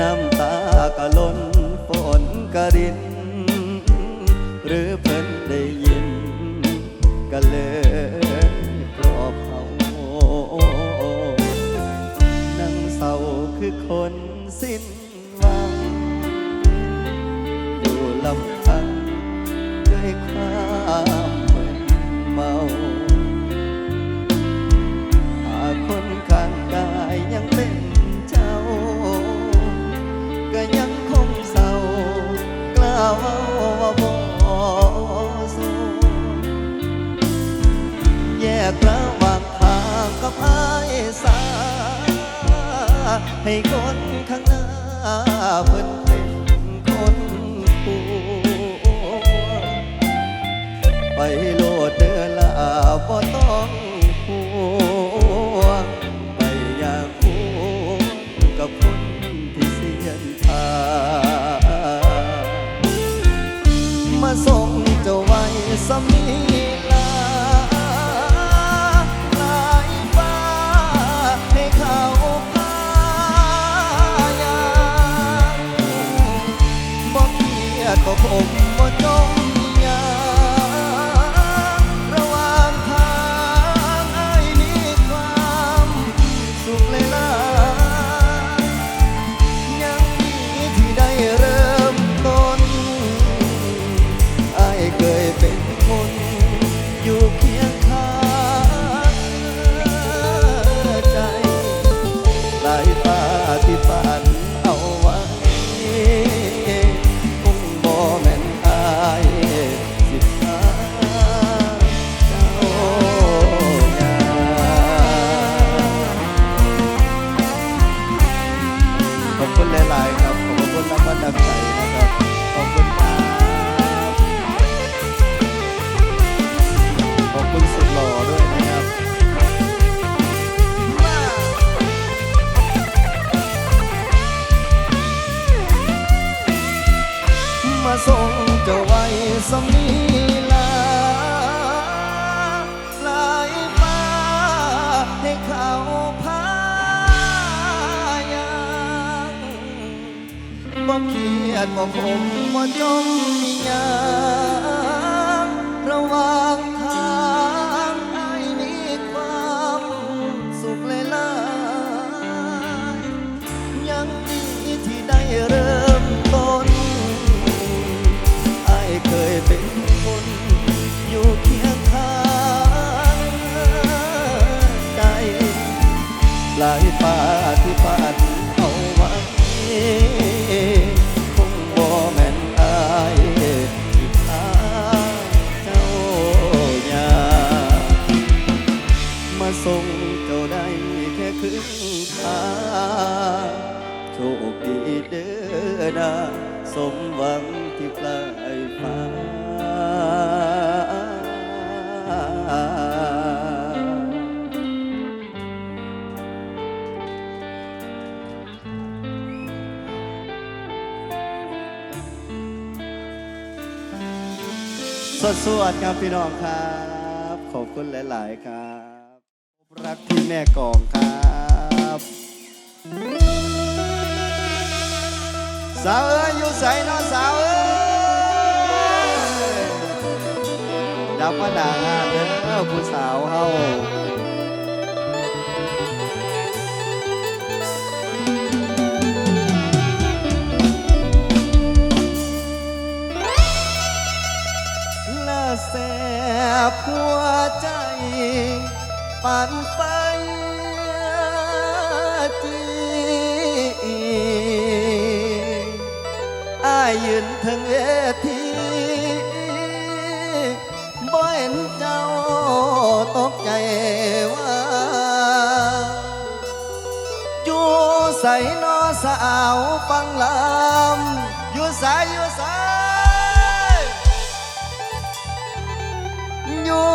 น้ำตากะล้นฝนกะดิน หรือเพิ่นได้ยินกะเลย กระหว่างทางก็พ่ายสา ให้คนข้างหน้าเพิ่นเป็นคนผู้ไปโลดเดือลาบ่ต้อง สวดๆครับพี่น้องครับ ขอบคุณหลาย ๆ ครับ รักที่แม่กองครับสาวเอ้ยอยู่ใส่นอสาวเอ้ยดับมาด่าหาเด้อผู้สาวเฮา บหัวใจปันไปจีอายยืนถึงเวทีบ่เห็นเจ้าตกใจว่าอยู่ใส่นอสาวฟังลำอยู่สายอยูู่่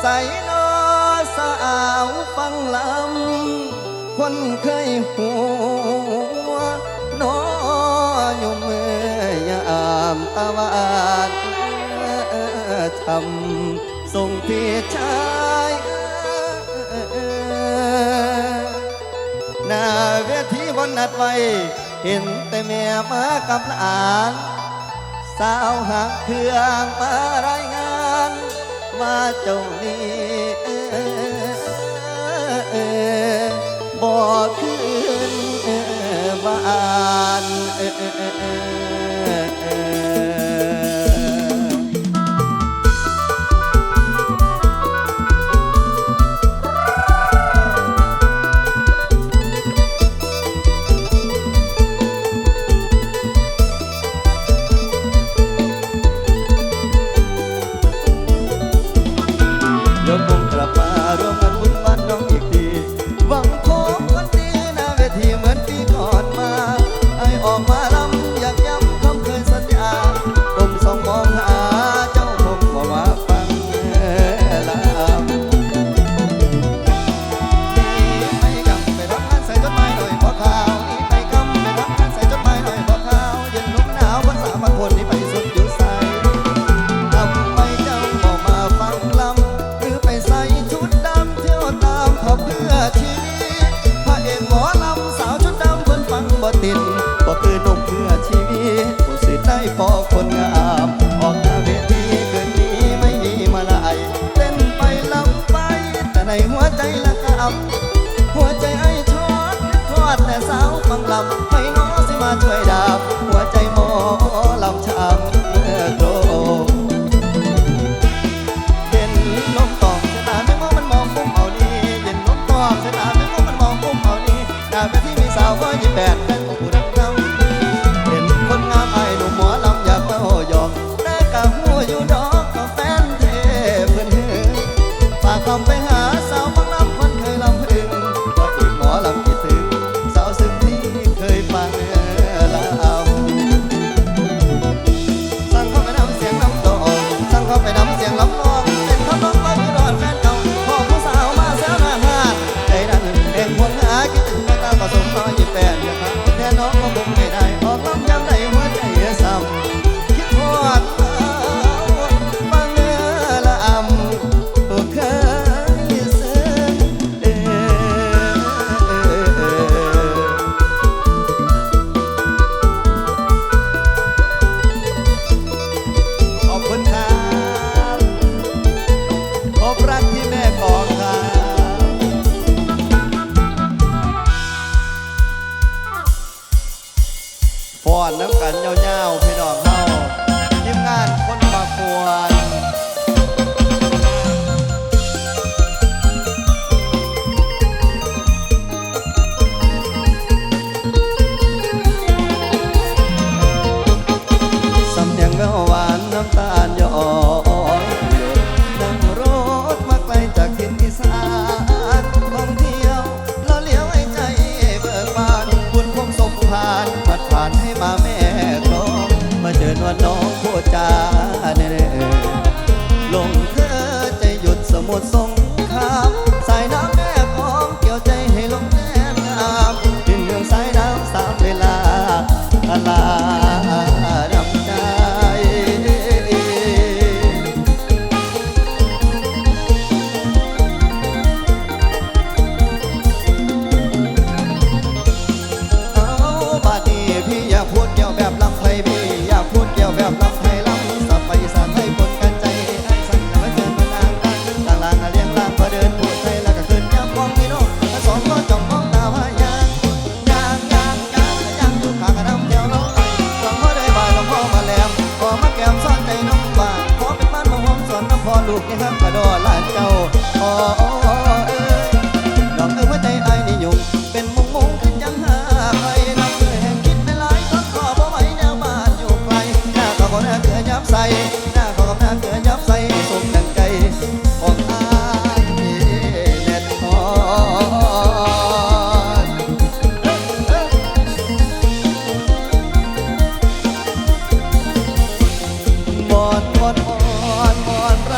ใส่นอสาวฟังลำ คนเคยหัวนออยู่เมื่อยามตะวันทำส่งพี่ชายนาเวทีวันนัดไว้ เห็นแต่แม่มากับหลาน สาวหักเครื่องมาไร ว่าเจ้งนี้บอกคืนบ้าน want to wait up.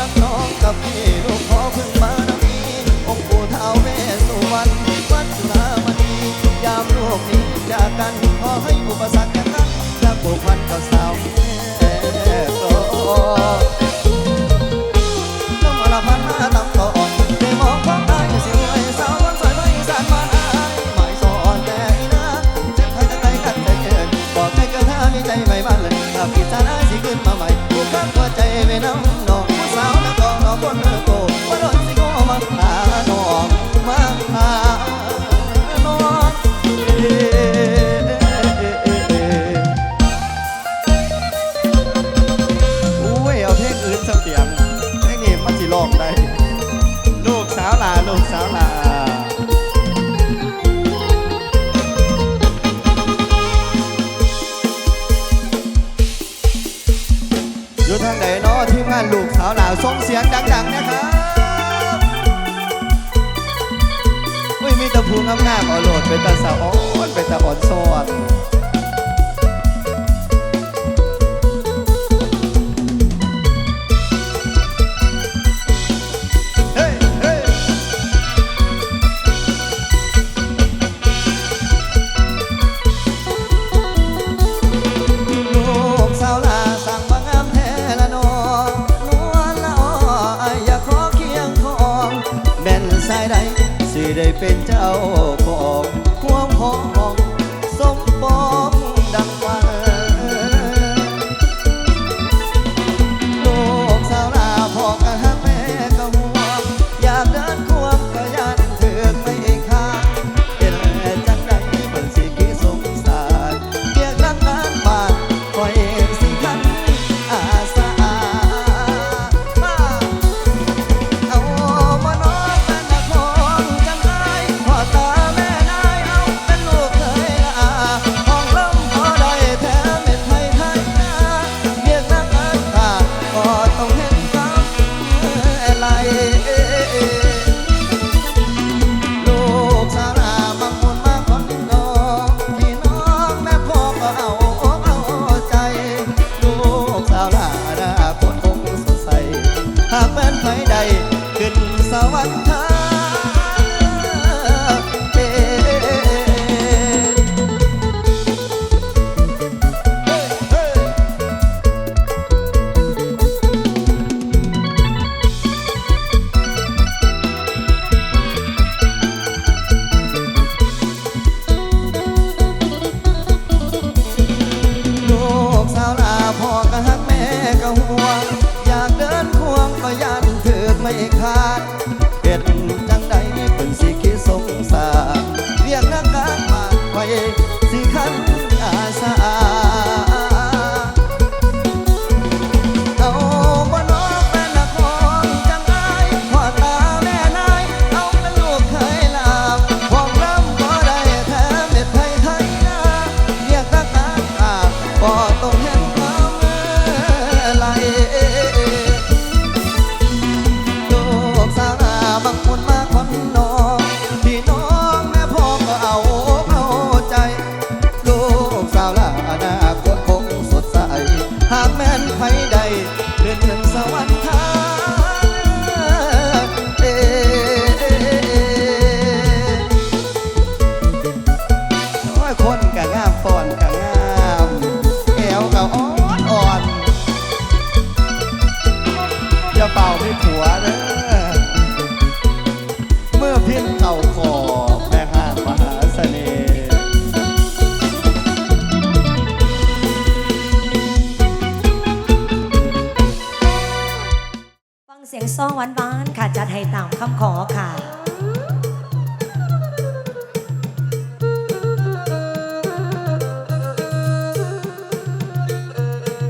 ักน้องกับพี่ลูกขอพึ่งมารมีองค์ปู่ท้าวเวสุวรรณวัดสุฬามณียามโลกนี้จากกันขอให้อุปสรรคกันนั้นและผูกพันกับสาว จังใดเนาะทีมงานลูกสาวหลาวส่งเสียงดังๆนะครับอุ้ยมีตะพูงงามๆเอาโหลดไปตะสาวอ่อนไปตะอ่อนซอน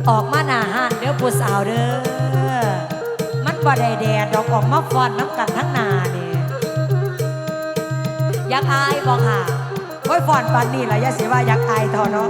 ออกมาหน้าหันเด้อผู้สาวเด้อ มันบ่ได้แดดดอกออกมาฟอนน้ำกันทั้งนาเนี่ยอยากอายบอกค่ะโอ้ยฟอนปันนี่แหละยาสียว่าอยากอายทอเนาะ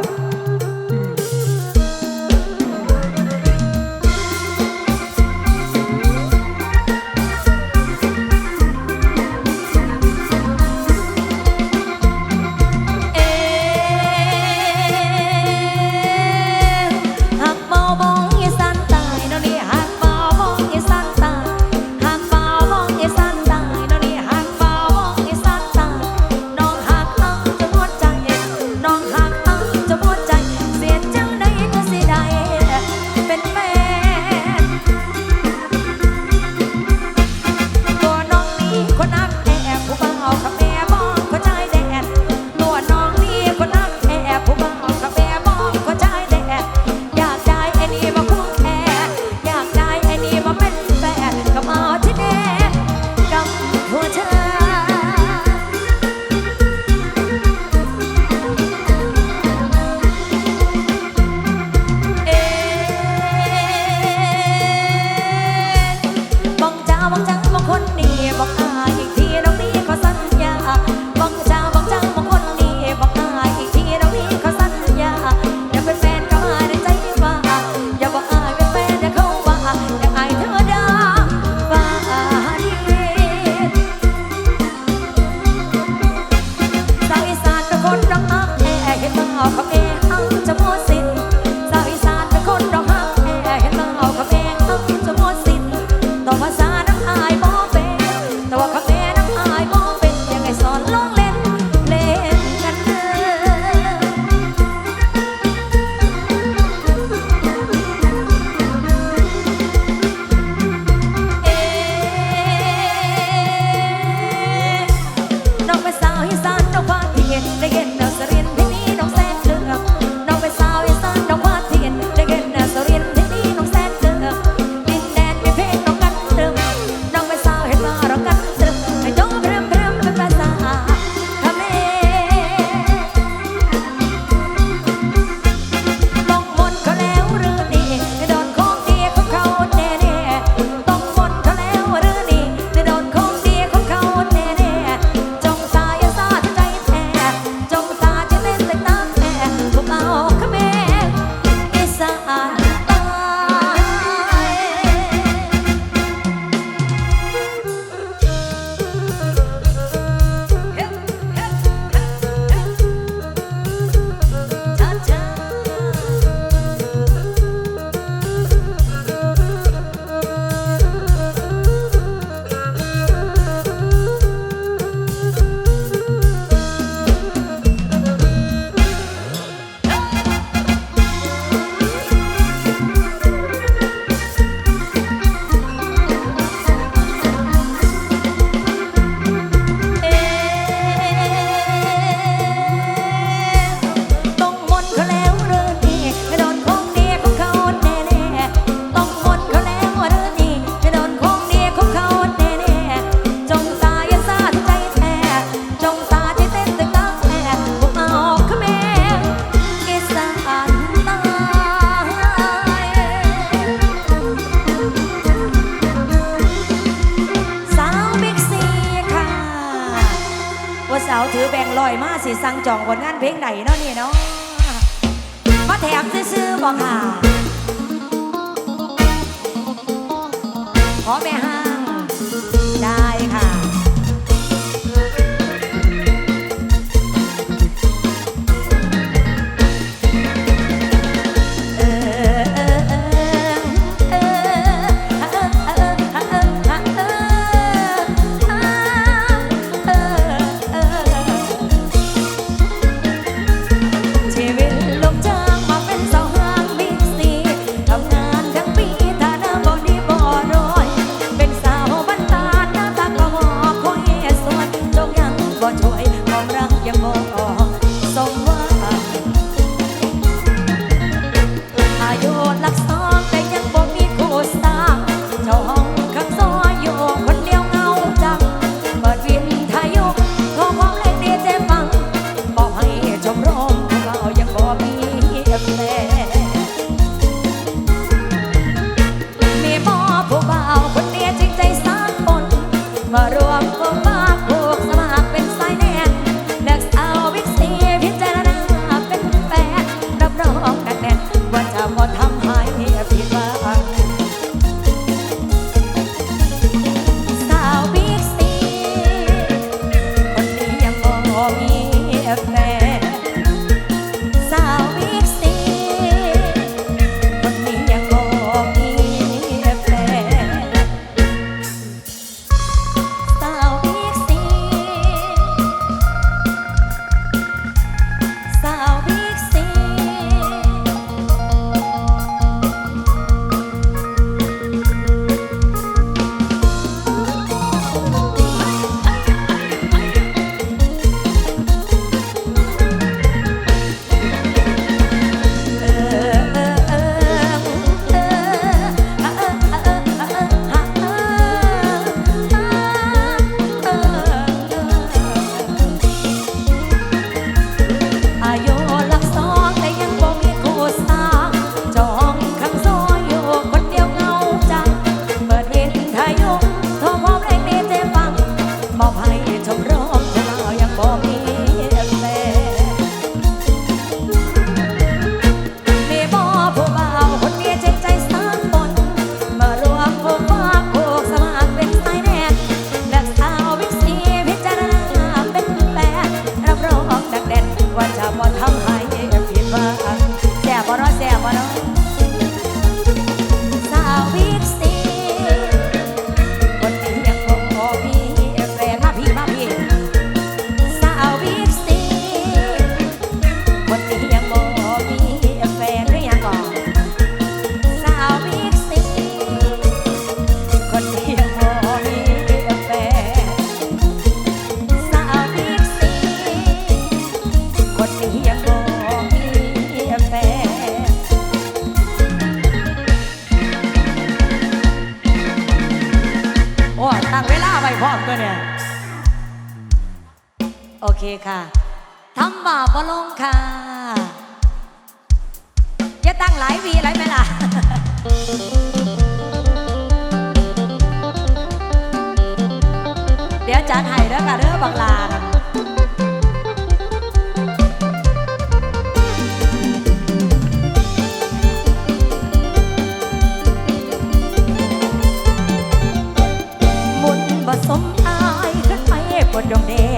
นไปบนดงเด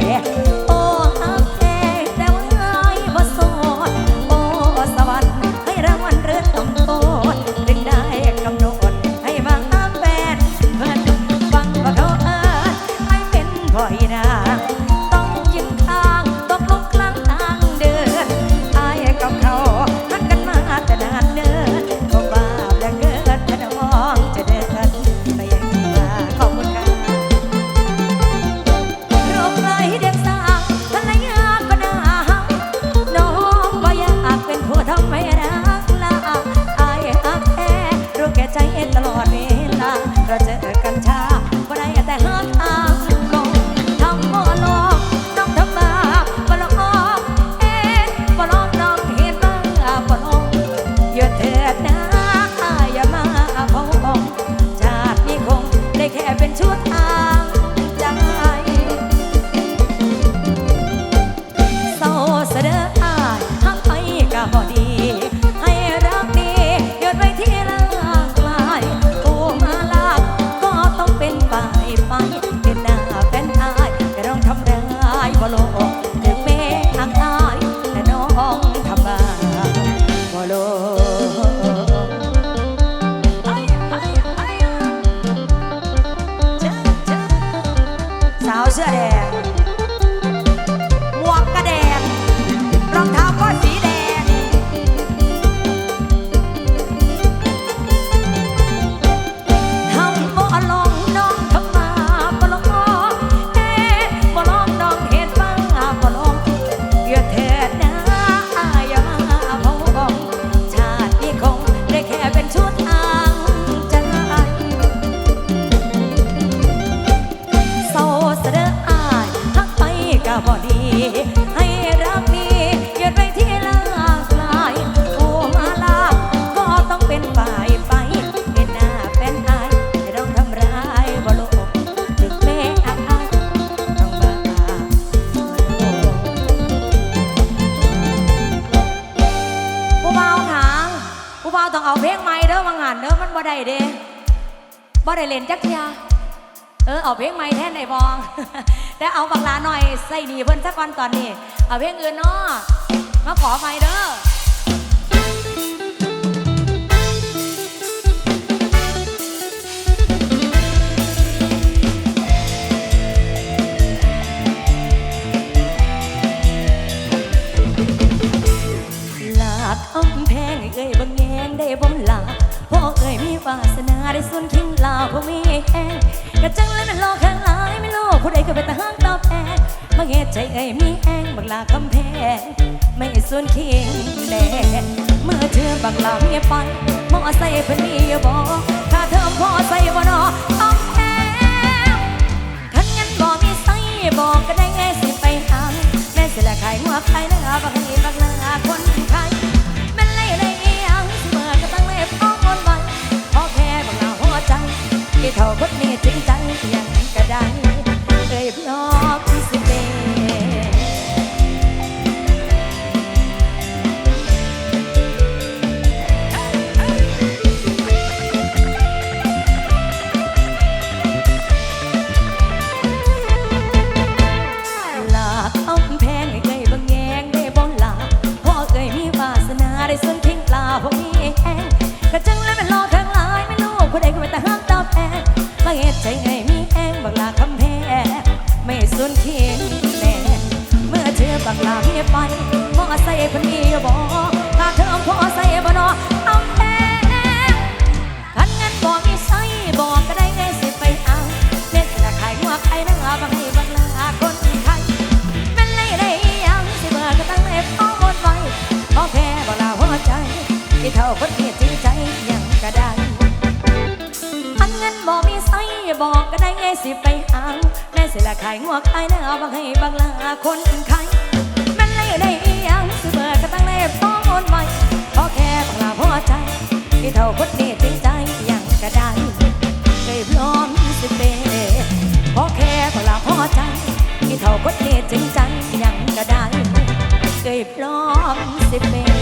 เอาเพลงอื่นเนาะมาขอใหม่เด้อลาดอ้อมแพงเอ้ยบังแยงได้บ่ลาพ่อเอ้ยมีวาสนาได้ส่วนคิงลาพ่อมีแห้งกะจังแล้วมันโลกข้างหลายไม่โลกผู้ใดก็เป็นตาห้างตอบแทน มาเฮ็ดใจเอ้ยมีแห้งบักลาคำแพงไม่ส่วนเคิงแดงเมื่อเธอบักลาเมียไปมอใส่เพิ่นมีบ่ถ้าเธอพอใส่บ่นอต้องแพงขันยันบอกมีไส้บอกก็ได้ไงสิไปหาแม่สิละขายหัวขายเนื้อบักนี้บักลาคนขายแม่นเลยเลยอีหยังสิเมื่อก็ตั้งเลยพ้องคนไว้พอแค่บักลาหัวใจที่เท่าคนนี้จริงใจยังก็ได้เอ้ยพร้อม ไปมอใส่พนีบ่ถ้าเธอพอใส่บ่นอเอาแพงคันเงินบอกมีไส้บอกก็ได้ไงสิไปเอาเน็ตละขายหัวขายเนื้อบางให้บางลาคนไทยแม่นเลยได้ยังสิเบื่อก็ตั้งเล็บเอาหมดไว้พอแพ้บอกลาหัวใจที่เท่าคนเียจริงใจยังก็ได้คันเงินบอกมีไส้บอกก็ได้ไงสิไปหาแม่สิละขายงัวขายเนื้อบังให้บังลาคนขายแม่นเลย ได้อยังสิเบิดก็ตั้งเล็บต้องโอนไว้ขอแค่ปลาพอใจที่เท่าคนนี้จริงใจหยังก็ได้เกยพร้อมสิเปขอแค่ปลาพอใจที่เท่าคนนี้จริงใจยังก็ไดเคยพร้อมสิเป